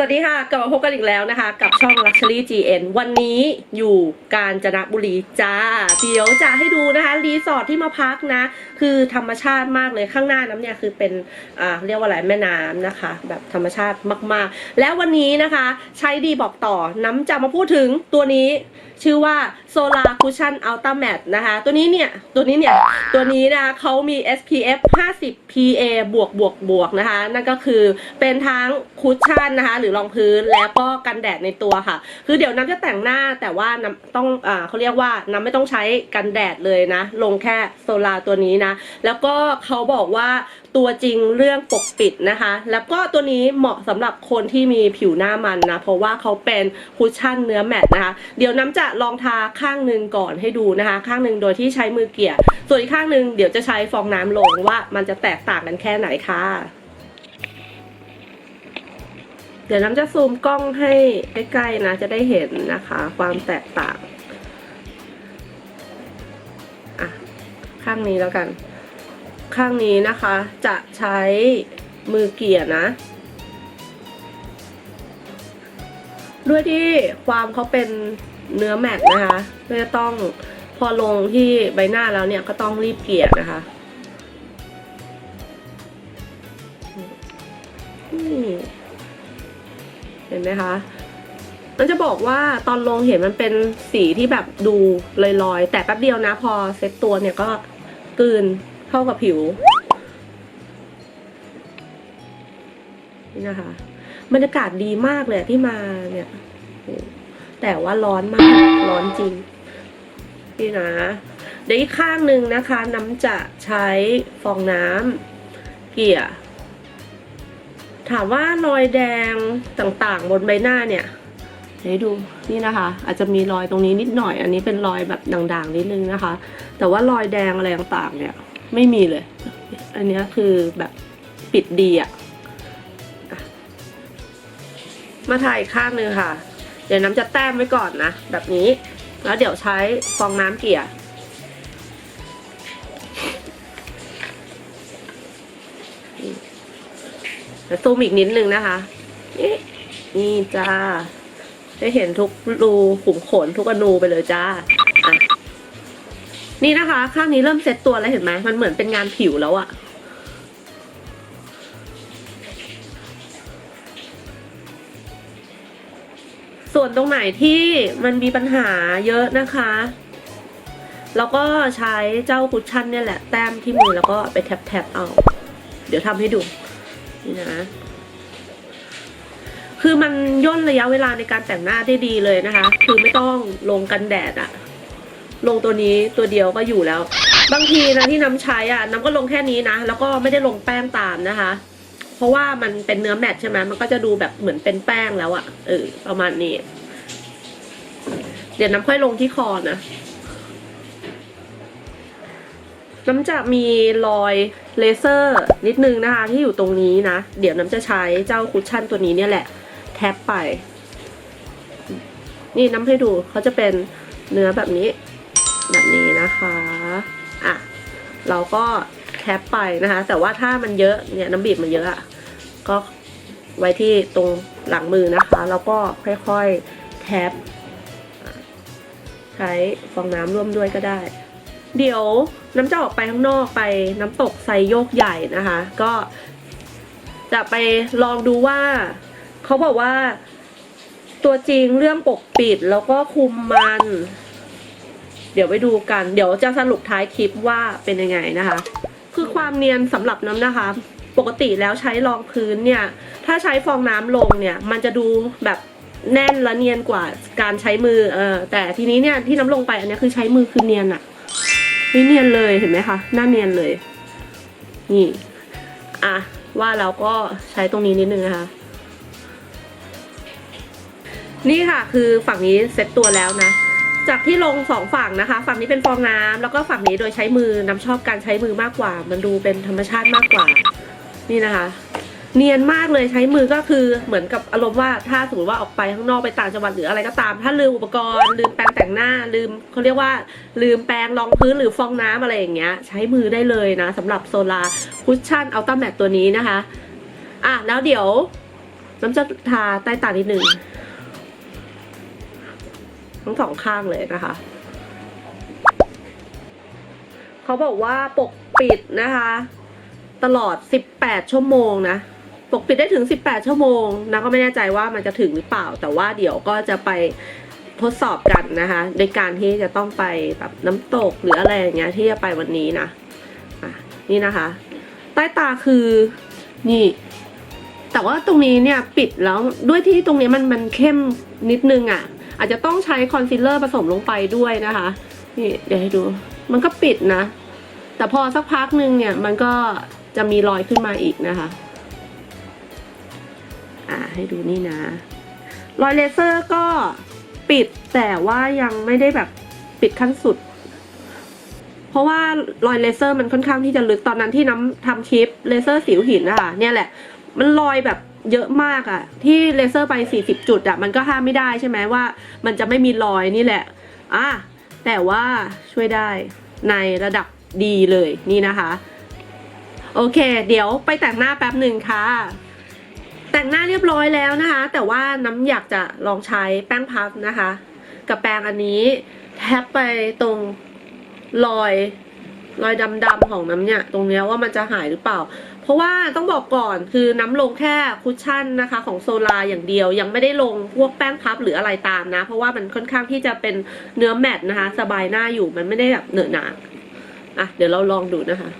สวัสดีค่ะ กลับมาพบกันอีกแล้วนะคะ กับช่อง Luxury GN วันนี้อยู่กาญจนบุรีจ้า เดี๋ยวจะให้ดูนะคะ รีสอร์ทที่มาพักนะ คือธรรมชาติมากเลยข้างหน้าน้ำเนี่ยคือเป็นอ่าเรียกว่าอะไรแม่น้ำนะคะ แบบธรรมชาติมากๆ แล้ววันนี้นะคะ ใช้ดีบอกต่อน้ำจะมาพูดถึงตัวนี้ชื่อว่า Solar Cushion Ultra Matte นะคะ ตัวนี้เนี่ย ตัวนี้เนี่ย ตัวนี้นะคะเขามี SPF 50 PA บวกบวกบวกนะคะ นั่นก็คือเป็นทั้งคุชชั่นนะคะหรือรองพื้นแล้วก็กันแดดในตัวค่ะ คือเดี๋ยวน้ำจะแต่งหน้าแต่ว่าน้ำต้องอ่าเขาเรียกว่าน้ำไม่ต้องใช้กันแดดเลยนะ ลงแค่โซลาตัวนี้นะ แล้วก็เขาบอกว่าตัวจริงเรื่องปกปิดนะคะ แล้วก็ตัวนี้เหมาะสำหรับคนที่มีผิวหน้ามันนะ เพราะว่าเขาเป็นคุชชั่นเนื้อแมตต์นะคะ เดี๋ยวน้ำจะลองทาข้างหนึ่งก่อนให้ดูนะคะ ข้างหนึ่งโดยที่ใช้มือเกี่ยส่วนอีกข้างหนึ่งเดี๋ยวจะใช้ฟองน้ำลงว่ามันจะแตกต่างกันแค่ไหนค่ะ เดี๋ยวน้ำจะซูมกล้องให้ใกล้ๆนะ จะได้เห็นนะคะ ความแตกต่างอะข้างนี้แล้วกัน ข้างนี้นะคะ จะใช้มือเกี่ยนะ ด้วยที่ความเขาเป็นเนื้อแมตต์นะคะก็จะต้องพอลงที่ใบหน้าแล้วเนี่ยก็ต้องรีบเกลี่ยนะคะนี่ เห็นไหมคะมันจะบอกว่าตอนลงเห็นมันเป็นสีที่แบบดูลอยๆ แต่แป๊บเดียวนะพอเซ็ตตัวเนี่ยก็กลืนเข้ากับผิว นี่นะคะบรรยากาศดีมากเลยที่มาเนี่ย แต่ว่าร้อนมากร้อนจริง นี่นะเดี๋ยวอีกข้างหนึ่งนะคะ น้ำจะใช้ฟองน้ำเกลี่ย ถามว่ารอยแดงต่างๆ บนใบหน้าเนี่ยให้ดูนี่นะคะ อาจจะมีรอยตรงนี้นิดหน่อย อันนี้เป็นรอยแบบด่างๆนิดนึงนะคะ แต่ว่ารอยแดงอะไรต่างๆเนี่ย ไม่มีเลย อันนี้คือแบบปิดดีอะมาถ่ายข้างนึงค่ะ เดี๋ยวน้ำจะแต้มไว้ก่อนนะ แบบนี้ แล้วเดี๋ยวใช้ฟองน้ำเกลี่ย เดี๋ยวซูมอีกนิดนึงนะคะ นี่จ้า ได้เห็นทุกรูขุมขนทุกอนูไปเลยจ้าอะนี่นะคะ ข้างนี้เริ่มเซ็ตตัวแล้วเห็นไหมมันเหมือนเป็นงานผิวแล้วอะส่วนตรงไหนที่มันมีปัญหาเยอะนะคะแล้วก็ใช้เจ้าคุชชั่นเนี่ยแหละ แต้มที่มือแล้วก็ไปแทบๆเอา เดี๋ยวทำให้ดู นี่นะ คือมันย่นระยะเวลาในการแต่งหน้าได้ดีเลยนะคะ คือไม่ต้องลงกันแดดอะลงตัวนี้ตัวเดียวก็อยู่แล้ว บางทีนะที่น้ำใช้อะน้ำก็ลงแค่นี้นะ แล้วก็ไม่ได้ลงแป้งตามนะคะ เพราะว่ามันเป็นเนื้อแมทใช่ไหมมันก็จะดูแบบเหมือนเป็นแป้งแล้วอะเออประมาณนี้ เดี๋ยวน้ำค่อยลงที่คอนะ น้ำจะมีรอยเลเซอร์นิดนึงนะคะ ที่อยู่ตรงนี้นะ เดี๋ยวน้ำจะใช้เจ้าคุชชั่นตัวนี้เนี่ยแหละ แท็บไป นี่น้ำให้ดูเขาจะเป็นเนื้อแบบนี้ แบบนี้นะคะอะเราก็แท็บไปนะคะ แต่ว่าถ้ามันเยอะเนี่ยน้ำบีบมันเยอะอะก็ไว้ที่ตรงหลังมือนะคะ แล้วก็ค่อยๆแท็บใช้ฟองน้ำร่วมด้วยก็ได้ เดี๋ยวน้ำจะออกไปข้างนอกไปน้ำตกไซโยกใหญ่นะคะ ก็จะไปลองดูว่า เขาบอกว่า ตัวจริงเรื่องปกปิดแล้วก็คุมมัน เดี๋ยวไปดูกัน เดี๋ยวจะสรุปท้ายคลิปว่าเป็นยังไงนะคะ คือความเนียนสำหรับน้ำนะคะ ปกติแล้วใช้รองพื้นเนี่ย ถ้าใช้ฟองน้ำลงเนี่ย มันจะดูแบบแน่นและเนียนกว่าการใช้มือเออแต่ทีนี้เนี่ยที่น้ำลงไปอันนี้คือใช้มือคือเนียนอะ นี่เนียนเลยเห็นไหมคะ หน้าเนียนเลย นี่ อะ ว่าเราก็ใช้ตรงนี้นิดนึงนะคะ นี่ค่ะ คือฝั่งนี้เซ็ตตัวแล้วนะ จากที่ลงสองฝั่งนะคะ ฝั่งนี้เป็นฟองน้ำแล้วก็ฝั่งนี้โดยใช้มือน้ำชอบการใช้มือมากกว่า มันดูเป็นธรรมชาติมากกว่า นี่นะคะ เนียนมากเลยใช้มือก็คือเหมือนกับอารมณ์ว่าถ้าสมมติว่าออกไปข้างนอกไปต่างจังหวัดหรืออะไรก็ตาม ถ้าลืมอุปกรณ์ลืมแปรงแต่งหน้าลืมเขาเรียกว่า ลืมแปรงรองพื้นหรือฟองน้ำอะไรอย่างเงี้ย ใช้มือได้เลยนะสำหรับโซลาคุชชั่นอัลต้าแมตตัวนี้นะคะอะแล้วเดี๋ยว น้ำจะทาใต้ตานิดนึงทั้งสองข้างเลยนะคะเขาบอกว่าปกปิดนะคะ ตลอด 18 ชั่วโมงนะ ปกปิดได้ถึง 18 ชั่วโมงนะก็ไม่แน่ใจว่ามันจะถึงหรือเปล่า แต่ว่าเดี๋ยวก็จะไปทดสอบกันนะคะในการที่จะต้องไปแบบน้ำตกหรืออะไรอย่างเงี้ยที่จะไปวันนี้นะอะนี่นะคะ ใต้ตาคือนี่ แต่ว่าตรงนี้เนี่ยปิดแล้วด้วยที่ตรงนี้มันมันเข้มนิดนึงอะ่ะ อาจจะต้องใช้คอนซีลเลอร์ผสมลงไปด้วยนะคะ นี่เดี๋ยวให้ดู มันก็ปิดนะ แต่พอสักพักหนึ่งเนี่ยมันก็จะมีรอยขึ้นมาอีกนะคะ อ่าให้ดูนี่นะ รอยเลเซอร์ก็ปิดแต่ว่ายังไม่ได้แบบปิดขั้นสุด เพราะว่ารอยเลเซอร์มันค่อนข้างที่จะลึกตอนนั้นที่น้ำทำคลิปเลเซอร์สิวหินนะคะเนี่ยแหละ มันรอยแบบเยอะมากอะที่เลเซอร์ไป 40 จุดอะมันก็ห้ามไม่ได้ใช่ไหมว่า มันจะไม่มีรอยนี่แหละอะแต่ว่าช่วยได้ในระดับดีเลยนี่นะคะ โอเค เดี๋ยวไปแต่งหน้าแป๊บหนึ่งค่ะ แต่งหน้าเรียบร้อยแล้วนะคะ แต่ว่าน้ำอยากจะลองใช้แป้งพับนะคะ กับแปรงอันนี้แทบไปตรงรอยรอยดำๆของน้ำเนี่ย ตรงเนี้ยว่ามันจะหายหรือเปล่า เพราะว่าต้องบอกก่อนคือน้ำลงแค่คุชชั่นนะคะ ของโซลาอย่างเดียว ยังไม่ได้ลงพวกแป้งพับหรืออะไรตามนะ เพราะว่ามันค่อนข้างที่จะเป็นเนื้อแมตต์นะคะ สบายหน้าอยู่มันไม่ได้แบบเหนอะหนาอะเดี๋ยวเราลองดูนะคะ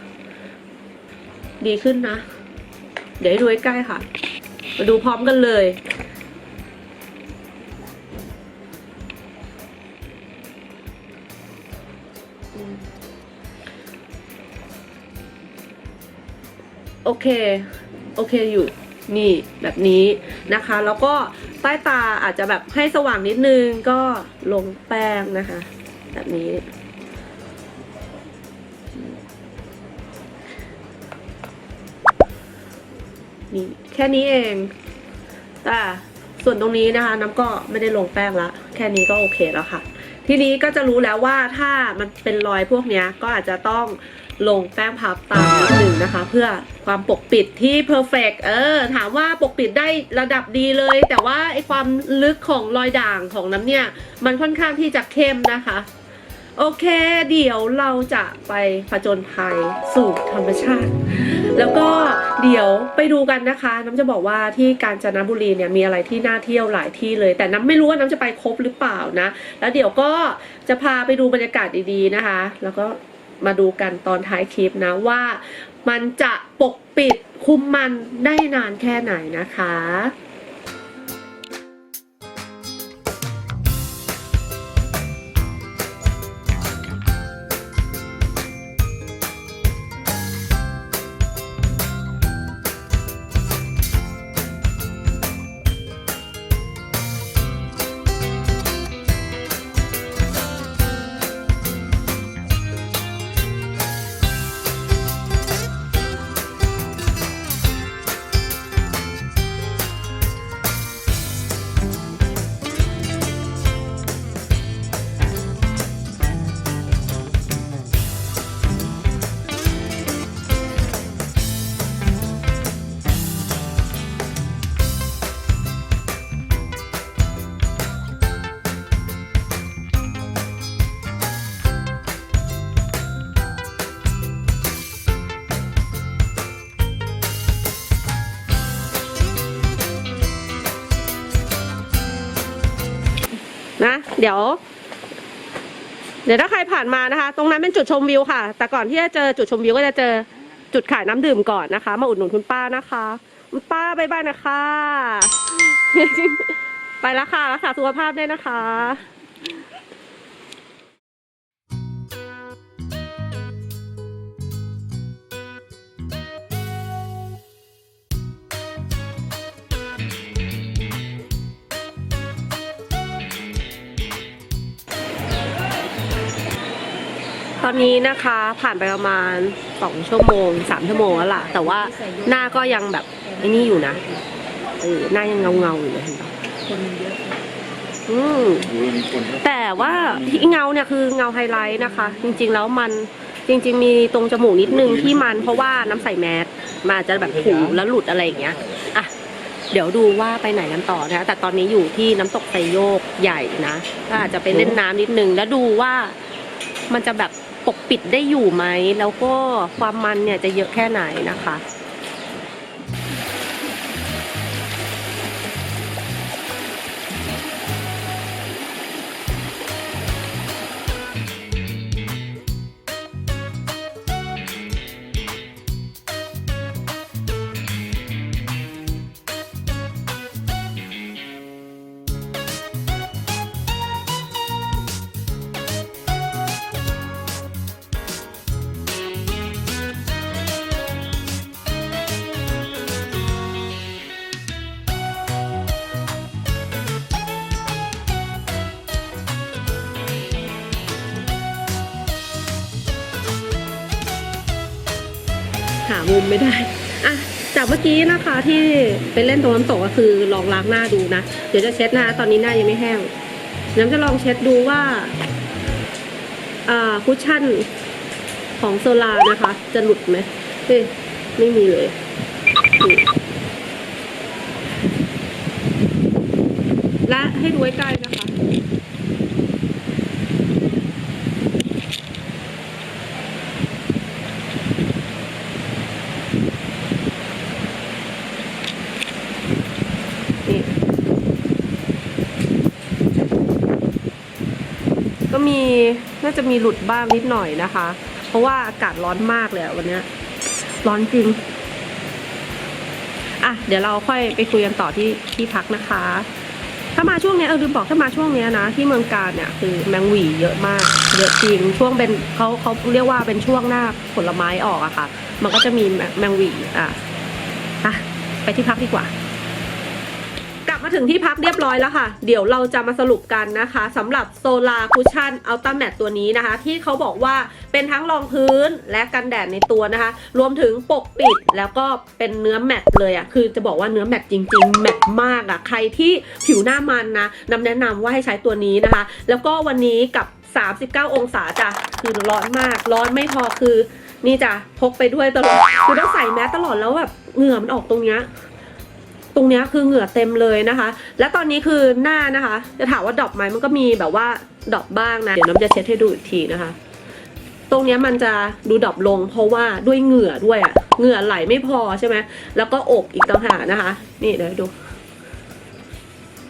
ดีขึ้นนะ เดี๋ยวให้ดูใกล้ๆค่ะ มาดูพร้อมกันเลย โอเค โอเคอยู่นี่แบบนี้นะคะ แล้วก็ใต้ตาอาจจะแบบให้สว่างนิดนึงก็ลงแป้งนะคะ แบบนี้ นี่แค่นี้เอง แต่ส่วนตรงนี้นะคะ น้ำก็ไม่ได้ลงแป้งละแค่นี้ก็โอเคแล้วค่ะ ทีนี้ก็จะรู้แล้วว่าถ้ามันเป็นรอยพวกนี้ก็อาจจะต้องลงแป้งพับตามนิดหนึ่งนะคะ เพื่อความปกปิดที่เพอร์เฟกเออ ถามว่าปกปิดได้ระดับดีเลย แต่ว่าไอความลึกของรอยด่างของน้ำเนี่ย มันค่อนข้างที่จะเข้มนะคะ โอเค เดี๋ยวเราจะไปผจญภัยสู่ธรรมชาติ แล้วก็เดี๋ยวไปดูกันนะคะ น้ำจะบอกว่าที่กาญจนบุรีเนี่ยมีอะไรที่น่าเที่ยวหลายที่เลย แต่น้ำไม่รู้ว่าน้ำจะไปครบหรือเปล่านะ แล้วเดี๋ยวก็จะพาไปดูบรรยากาศดีๆนะคะ แล้วก็มาดูกันตอนท้ายคลิปนะว่ามันจะปกปิดคุมมันได้นานแค่ไหนนะคะ นะเดี๋ยว เดี๋ยวถ้าใครผ่านมานะคะ ตรงนั้นเป็นจุดชมวิวค่ะ แต่ก่อนที่จะเจอจุดชมวิวก็จะเจอจุดขายน้ำดื่มก่อนนะคะ มาอุดหนุนคุณป้านะคะคุณป้าบายบายนะคะ ไปแล้วค่ะรักษาสุขภาพด้วยนะคะ อนนี้นะคะผ่านไปประมาณสองชั่วโมงสามชั่วโมงแล้วล่ะ แต่ว่าหน้าก็ยังแบบไอ้นี่อยู่นะเออหน้ายังเงาเงาๆอยู่เลยเห็นปะอืมแต่ว่าที่เงาเนี่ยคือเงาไฮไลท์นะคะ จริง ๆ แล้วมันจริง ๆ มีตรงจมูกนิดนึงที่มันเพราะว่าน้ำใส่แมสมันอาจจะแบบถูแล้วหลุดอะไรอย่างเงี้ยอะเดี๋ยวดูว่าไปไหนกันต่อนะคะแต่ตอนนี้อยู่ที่น้ำตกไซโยกใหญ่นะก็อาจจะไปเล่นน้ำนิดนึงแล้วดูว่ามันจะแบบ ปกปิดได้อยู่ไหม แล้วก็ความมันเนี่ยจะเยอะแค่ไหนนะคะ หามุมไม่ได้อะจากเมื่อกี้นะคะที่ไปเล่นตรงน้ำตกก็คือลองล้างหน้าดูนะ เดี๋ยวจะเช็ดหน้าตอนนี้หน้ายังไม่แห้งน้ำจะลองเช็ดดูว่าอ่าคุชชั่นของโซลานะคะ จะหลุดไหมเฮ้ยไม่มีเลยและให้ดูใกล้ๆนะคะ นี่ก็มีน่า จะมีหลุดบ้างนิดหน่อยนะคะ เพราะว่าอากาศร้อนมากเลยวันนี้ร้อนจริง อะ เดี๋ยวเราค่อยไปคุยกันต่อที่ที่พักนะคะ ถ้ามาช่วงนี้เออลืมบอกถ้ามาช่วงนี้นะ ที่เมืองการเนี่ยคือแมงหวีเยอะมากเยอะจริงช่วงเป็นเขาเขาเรียกว่าเป็นช่วงหน้าผลไม้ออกอะค่ะ มันก็จะมีแมงหวีอะอะไปที่พักดีกว่า บมาถึงที่พักเรียบร้อยแล้วค่ะ เดี๋ยวเราจะมาสรุปกันนะคะสำหรับโซลาคุชชั่นอัลต้าแมตตัวนี้นะคะ ที่เขาบอกว่าเป็นทั้งรองพื้นและกันแดดในตัวนะคะ รวมถึงปกปิดแล้วก็เป็นเนื้อแมตเลยอะ่ะคือจะบอกว่าเนื้อแมตจริง ๆ แมตมากอะ่ะใครที่ผิวหน้ามันนะนำแนะนำว่าให้ใช้ตัวนี้นะคะ แล้วก็วันนี้กับ 39 องศาจ้ะคือร้อนมาก ร้อนไม่พอคือนี่จ้ะพกไปด้วยตลอดคือต้องใส่แมสตลอดแล้วแบบเหงื่อมันออกตรงเนี้ย รงเนี้ยคือเหงื่อเต็มเลยนะคะ และตอนนี้คือหน้านะคะ จะถามว่าดรอปไหมมันก็มีแบบว่าดรอปบ้างนะ เดี๋ยวน้ำจะเช็ดให้ดูอีกทีนะคะ ตรงเนี้ยมันจะดูดรอปลง เพราะว่าด้วยเหงื่อด้วยอะเหงื่อไหลไม่พอใช่ไหมแล้วก็อบอีกต่างหากนะคะ นี่เดี๋ยวดู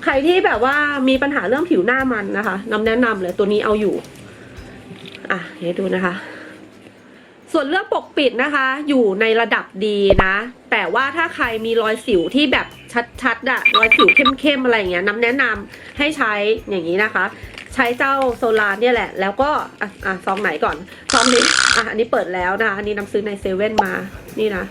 ใครที่แบบว่ามีปัญหาเรื่องผิวหน้ามันนะคะน้ำแนะนำเลยตัวนี้เอาอยู่ อะให้ดูนะคะ ส่วนเรื่องปกปิดนะคะ อยู่ในระดับดีนะ แต่ว่าถ้าใครมีรอยสิวที่แบบชัดๆอะรอยสิวเข้มๆอะไรอย่างเงี้ยน้ำแนะนำให้ใช้อย่างนี้นะคะ ใช้เจ้าโซลาร์เนี่ยแหละ แล้วก็อะอะซองไหนก่อนซองนี้อะอันนี้เปิดแล้วนะคะอันนี้น้ำซื้อในเซเว่นมานี่นะ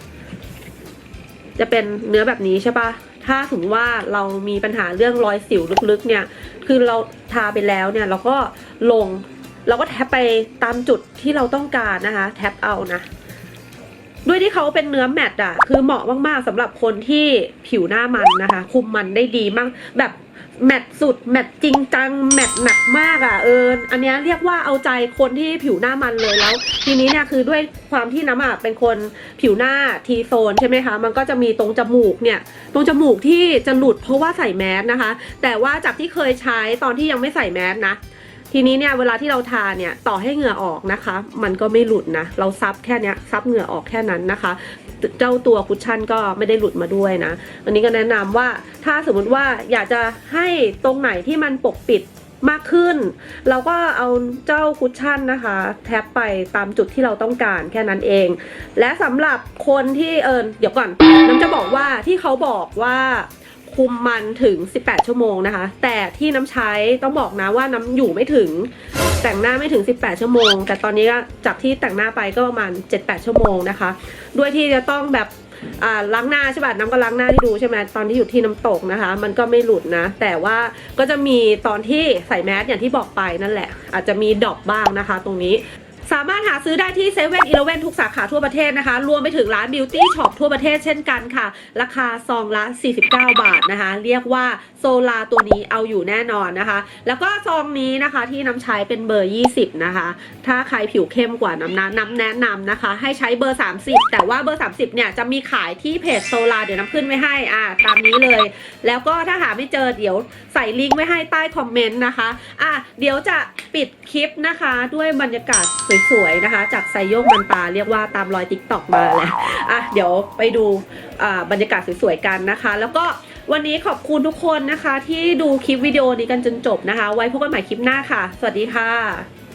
จะเป็นเนื้อแบบนี้ใช่ปะถ้าสมมติว่าเรามีปัญหาเรื่องรอยสิวลึกๆเนี่ย คือเราทาไปแล้วเนี่ยเราก็ลง เราก็แท็บไปตามจุดที่เราต้องการนะคะ แท็บเอานะ ด้วยที่เขาเป็นเนื้อแมตต์อะ คือเหมาะมากๆสำหรับคนที่ผิวหน้ามันนะคะ คุมมันได้ดีมาก แบบแมตต์สุดแมตต์จริงจังแมตต์หนักมากอะเอออันนี้เรียกว่าเอาใจคนที่ผิวหน้ามันเลยแล้ว ทีนี้เนี่ยคือด้วยความที่น้ำอะเป็นคนผิวหน้าทีโซนใช่ไหมคะ มันก็จะมีตรงจมูกเนี่ยตรงจมูกที่จะหลุดเพราะว่าใส่แมสนะคะ แต่ว่าจากที่เคยใช้ตอนที่ยังไม่ใส่แมสนะ ทีนี้เนี่ยเวลาที่เราทาเนี่ยต่อให้เหงื่อออกนะคะ มันก็ไม่หลุดนะ เราซับแค่นี้ซับเหงื่อออกแค่นั้นนะคะ เจ้าตัวคุชชั่นก็ไม่ได้หลุดมาด้วยนะวันนี้ก็แนะนำว่าถ้าสมมุติว่าอยากจะให้ตรงไหนที่มันปกปิดมากขึ้น เราก็เอาเจ้าคุชชั่นนะคะ แท็บไปตามจุดที่เราต้องการแค่นั้นเอง และสำหรับคนที่เอิญเดี๋ยวก่อนน้ำจะบอกว่าที่เขาบอกว่า คุมมันถึง 18 ชั่วโมงนะคะ แต่ที่น้ำใช้ต้องบอกนะว่าน้ำอยู่ไม่ถึงแต่งหน้าไม่ถึง 18 ชั่วโมง แต่ตอนนี้ก็จากที่แต่งหน้าไปก็ประมาณ 7-8 ชั่วโมงนะคะ ด้วยที่จะต้องแบบล้างหน้าใช่ป่ะน้ำก็ล้างหน้าให้ดูใช่ไหมตอนที่อยู่ที่น้ำตกนะคะ มันก็ไม่หลุดนะ แต่ว่าก็จะมีตอนที่ใส่แมสอย่างที่บอกไปนั่นแหละ อาจจะมีดรอปบ้างนะคะ ตรงนี้ สามารถหาซื้อได้ที่เซเว่นอีเลเวนทุกสาขาทั่วประเทศนะคะ รวมไปถึงร้านบิวตี้ช็อปทั่วประเทศเช่นกันค่ะ ราคาซองละ 49 บาทนะคะ เรียกว่าโซลาตัวนี้เอาอยู่แน่นอนนะคะ แล้วก็ซองนี้นะคะที่น้ำใช้เป็นเบอร์ 20 นะคะ ถ้าใครผิวเข้มกว่าน้ำนะน้ำแนะนำนะคะ ให้ใช้เบอร์ 30 แต่ว่าเบอร์ 30 เนี่ยจะมีขายที่เพจโซลาเดี๋ยวน้ำขึ้นไว้ให้อ่าตามนี้เลย แล้วก็ถ้าหาไม่เจอเดี๋ยวใส่ลิงก์ไว้ให้ใต้คอมเมนต์นะคะอะเดี๋ยวจะปิดคลิปนะคะด้วยบรรยากาศสวยๆนะคะ จากไซโยกมันตาเรียกว่าตามรอยติ๊กตอกมาแหละอะเดี๋ยวไปดูบรรยากาศสวยๆกันนะคะ แล้วก็วันนี้ขอบคุณทุกคนนะคะ ที่ดูคลิปวิดีโอนี้กันจนจบนะคะ ไว้พบกันใหม่คลิปหน้าค่ะ สวัสดีค่ะ